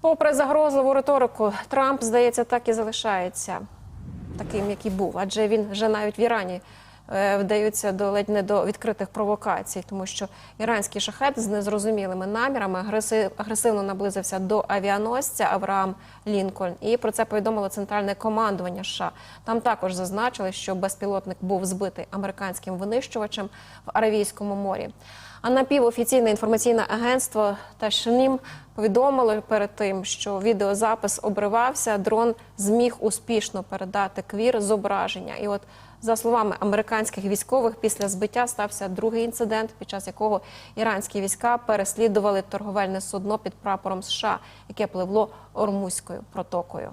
Попри загрозливу риторику, Трамп, здається, так і залишається таким, який був. Адже він вже навіть в Ірані е, вдаються до ледь не до відкритих провокацій, тому що іранський шахет з незрозумілими намірами агреси- агресивно наблизився до авіаносця Авраам Лінкольн. І про це повідомило центральне командування США. Там також зазначили, що безпілотник був збитий американським винищувачем в Аравійському морі. А напівофіційне інформаційне агентство Ташнім повідомило перед тим, що відеозапис обривався. Дрон зміг успішно передати квір зображення. І от за словами американських військових, після збиття стався другий інцидент, під час якого іранські війська переслідували торговельне судно під прапором США, яке пливло Ормузькою протокою.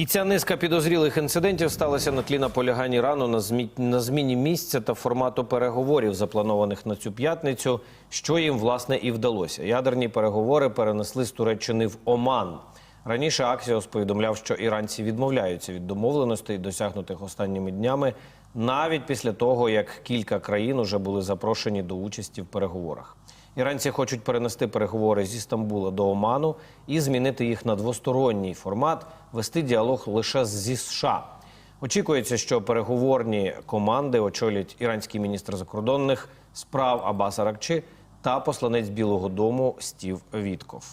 І ця низка підозрілих інцидентів сталася на тлі наполягань Ірану на, змі... на зміні місця та формату переговорів, запланованих на цю п'ятницю, що їм власне і вдалося. Ядерні переговори перенесли з Туреччини в Оман. Раніше Аксіос повідомляв, що іранці відмовляються від домовленостей, досягнутих останніми днями, навіть після того, як кілька країн уже були запрошені до участі в переговорах. Іранці хочуть перенести переговори зі Стамбула до Оману і змінити їх на двосторонній формат, вести діалог лише зі США. Очікується, що переговорні команди очолять іранський міністр закордонних справ Абас Аракчи та посланець Білого Дому Стів Вітков.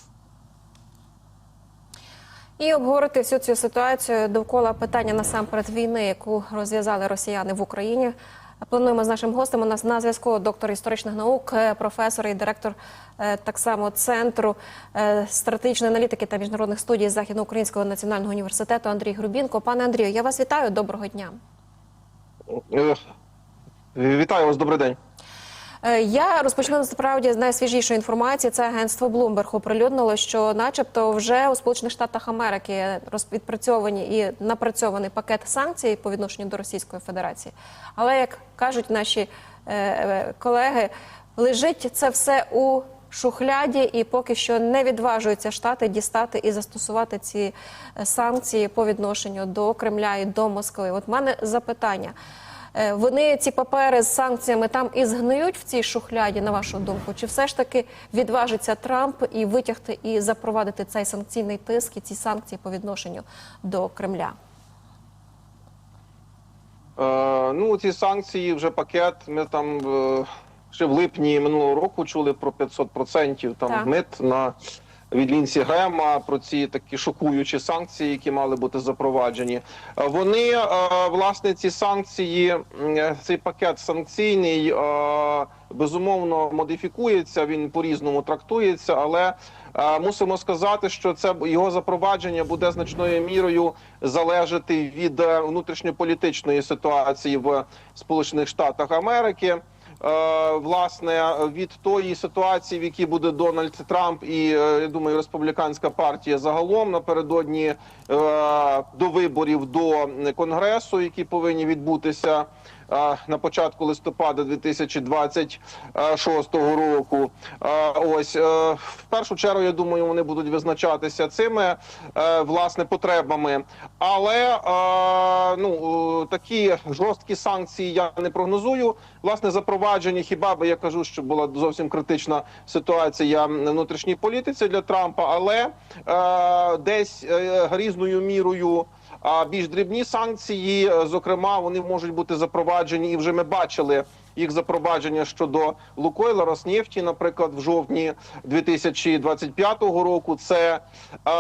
І обговорити всю цю ситуацію довкола питання насамперед війни, яку розв'язали росіяни в Україні. Плануємо з нашим гостем. У нас на зв'язку доктор історичних наук, е, професор і директор е, так само центру е, стратегічної аналітики та міжнародних студій Західноукраїнського національного університету Андрій Грубінко. Пане Андрію, я вас вітаю. Доброго дня. Вітаю вас, добрий день. Е, Я розпочну насправді з найсвіжішої інформації. Це агентство Bloomberg оприлюднило, що, начебто, вже у Сполучених Штатах Америки розпідпрацьовані і напрацьований пакет санкцій по відношенню до Російської Федерації. Але як кажуть наші е, е, колеги, лежить це все у шухляді, і поки що не відважуються штати дістати і застосувати ці санкції по відношенню до Кремля і до Москви. От в мене запитання. Е, Вони ці папери з санкціями там і згниють в цій шухляді, на вашу думку? Чи все ж таки відважиться Трамп і витягти і запровадити цей санкційний тиск і ці санкції по відношенню до Кремля? Е, ну, ці санкції, вже пакет. Ми там е, ще в липні минулого року чули про 500% там Так. мит на від Лінсі Грема про ці такі шокуючі санкції, які мали бути запроваджені. Е, Вони е, власне ці санкції, е, цей пакет санкційний безумовно модифікується. Він по різному трактується, але мусимо сказати, що це його запровадження буде значною мірою залежати від внутрішньополітичної ситуації в Сполучених Штатах Америки. Е, власне від тої ситуації, в якій буде Дональд Трамп, і е, я думаю, республіканська партія загалом напередодні е, до виборів до конгресу, які повинні відбутися на початку листопада 2026 року. Ось е, в першу чергу, я думаю, вони будуть визначатися цими е, власне потребами. Але е, ну такі жорсткі санкції я не прогнозую. Власне, запровадження хіба би я кажу, що була зовсім критична ситуація на внутрішній політиці для Трампа, але десь е, різною мірою. А більш дрібні санкції, е, зокрема, вони можуть бути запроваджені, і вже ми бачили їх запровадження щодо Лукойла, Роснефті, наприклад, в жовтні 2025 року. Це е,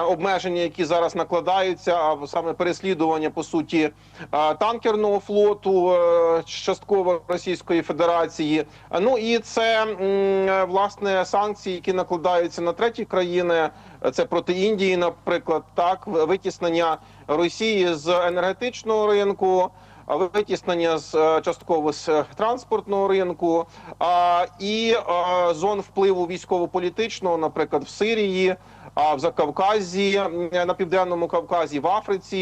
обмеження, які зараз накладаються, а саме переслідування по суті е, танкерного флоту е, частково Російської Федерації. Ну і це е, власне санкції, які накладаються на треті країни. Це проти Індії, наприклад, так витіснення Росії з енергетичного ринку. Витіснення з е, частково з е, транспортного ринку і е, зон впливу військово-політичного, наприклад, в Сирії, в Закавказі, на південному Кавказі, в Африці,